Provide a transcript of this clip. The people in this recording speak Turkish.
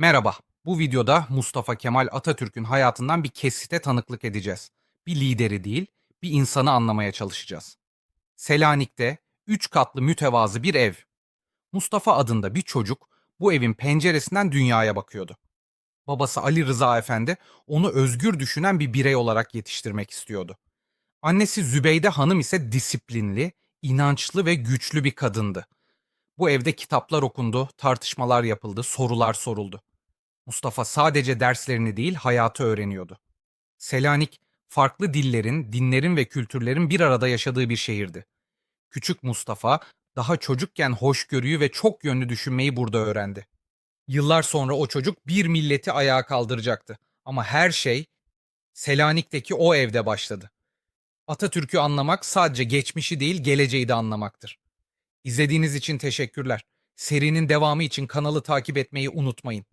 Merhaba. Bu videoda Mustafa Kemal Atatürk'ün hayatından bir kesite tanıklık edeceğiz. Bir lideri değil, bir insanı anlamaya çalışacağız. Selanik'te üç katlı mütevazı bir ev. Mustafa adında bir çocuk bu evin penceresinden dünyaya bakıyordu. Babası Ali Rıza Efendi onu özgür düşünen bir birey olarak yetiştirmek istiyordu. Annesi Zübeyde Hanım ise disiplinli, inançlı ve güçlü bir kadındı. Bu evde kitaplar okundu, tartışmalar yapıldı, sorular soruldu. Mustafa sadece derslerini değil, hayatı öğreniyordu. Selanik, farklı dillerin, dinlerin ve kültürlerin bir arada yaşadığı bir şehirdi. Küçük Mustafa, daha çocukken hoşgörüyü ve çok yönlü düşünmeyi burada öğrendi. Yıllar sonra o çocuk bir milleti ayağa kaldıracaktı. Ama her şey Selanik'teki o evde başladı. Atatürk'ü anlamak sadece geçmişi değil, geleceği de anlamaktır. İzlediğiniz için teşekkürler. Serinin devamı için kanalı takip etmeyi unutmayın.